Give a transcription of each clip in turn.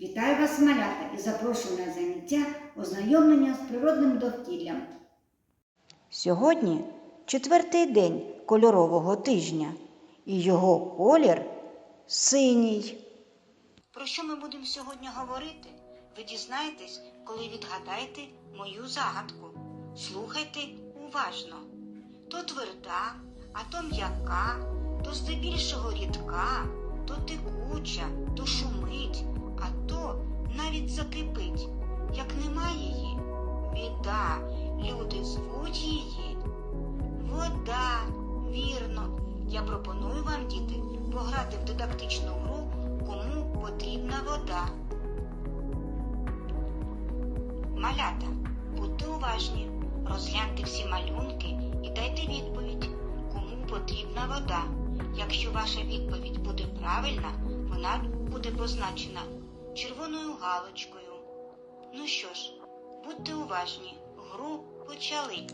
Вітаю вас, малята, і запрошую на заняття ознайомлення з природним довкіллям. Сьогодні четвертий день кольорового тижня, і його колір синій. Про що ми будемо сьогодні говорити? Ви дізнаєтесь, коли відгадаєте мою загадку. Слухайте уважно. То тверда, а то м'яка, то здебільшого рідка, то текуча, то шумить, навіть закипить. Як нема її, біда, люди звуть її. Вода, вірно. Я пропоную вам, діти, пограти в дидактичну гру, кому потрібна вода. Малята, будьте уважні, розгляньте всі малюнки і дайте відповідь, кому потрібна вода. Якщо ваша відповідь буде правильна, вона буде позначена червоною галочкою. Ну що ж, будьте уважні, гру почали.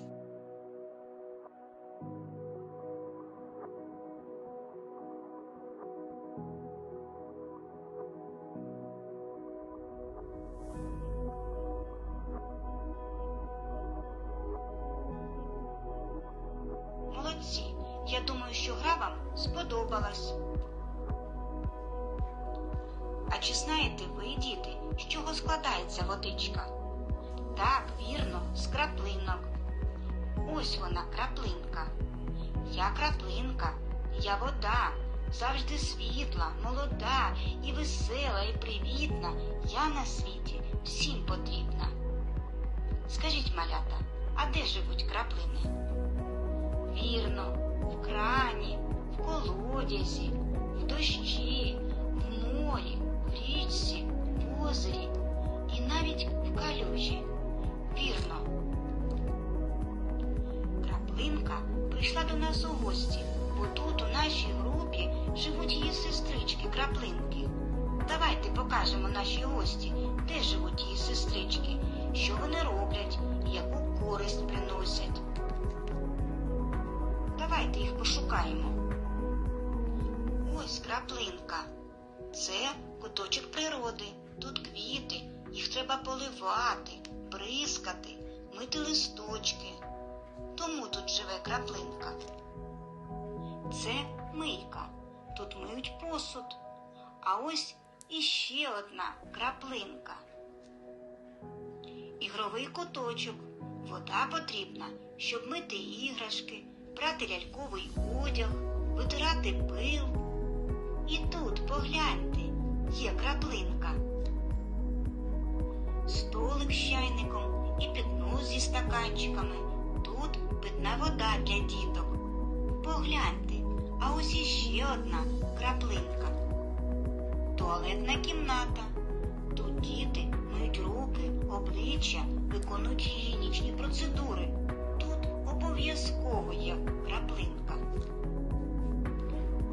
Молодці, я думаю, що гра вам сподобалась. Чи знаєте ви, діти, з чого складається водичка? Так, вірно, з краплинок. Ось вона, краплинка. Я краплинка, я вода, завжди світла, молода і весела, і привітна. Я на світі всім потрібна. Скажіть, малята, а де живуть краплини? Вірно, в крані, в колодязі, в дощі, в. Вірно. Краплинка прийшла до нас у гості, бо тут у нашій групі живуть її сестрички краплинки. Давайте покажемо нашій гості, де живуть її сестрички, що вони роблять яку користь приносять. Давайте їх пошукаємо. Ось краплинка. Це куточок природи. Тут квіти, їх треба поливати, бризкати, мити листочки. Тому тут живе краплинка. Це мийка. Тут миють посуд. А ось іще одна краплинка. Ігровий куточок. Вода потрібна, щоб мити іграшки, прати ляльковий одяг, витирати пил. І тут, погляньте, є краплинка. Столик з чайником і піднос зі стаканчиками. Тут питна вода для діток. Погляньте, а ось іще одна краплинка. Туалетна кімната. Тут діти миють руки, обличчя, виконують гігієнічні процедури. Тут обов'язково є краплинка.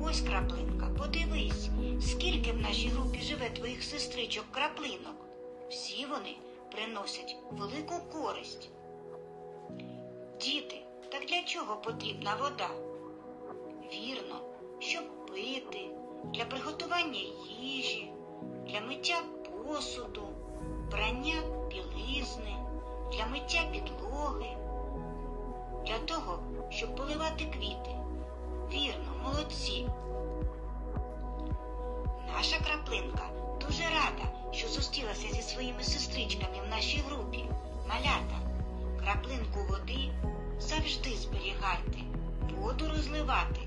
Ось краплинка, подивись, скільки в нашій групі живе твоїх сестричок краплинок. Всі вони приносять велику користь. Діти, так для чого потрібна вода? Вірно, щоб пити, для приготування їжі, для миття посуду, прання білизни, для миття підлоги, для того, щоб поливати квіти. Вірно, молодці. Наша краплинка дуже рада, що зустрілася зі своїми сестричками в нашій групі. Малята, краплинку води завжди зберігайте, воду розливати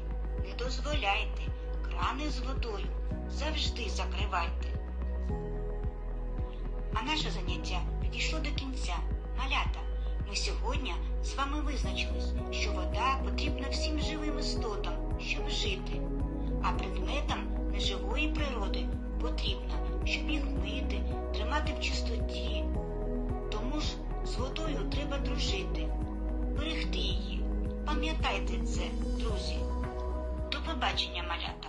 не дозволяйте, крани з водою завжди закривайте. А наше заняття підійшло до кінця. Малята, ми сьогодні з вами визначились, що вода потрібна всім живим істотам, щоб жити, а предметам неживої природи потрібно, щоб їх мити, тримати в чистоті. Тому ж з водою треба дружити, берегти її. Пам'ятайте це, друзі. До побачення, малята!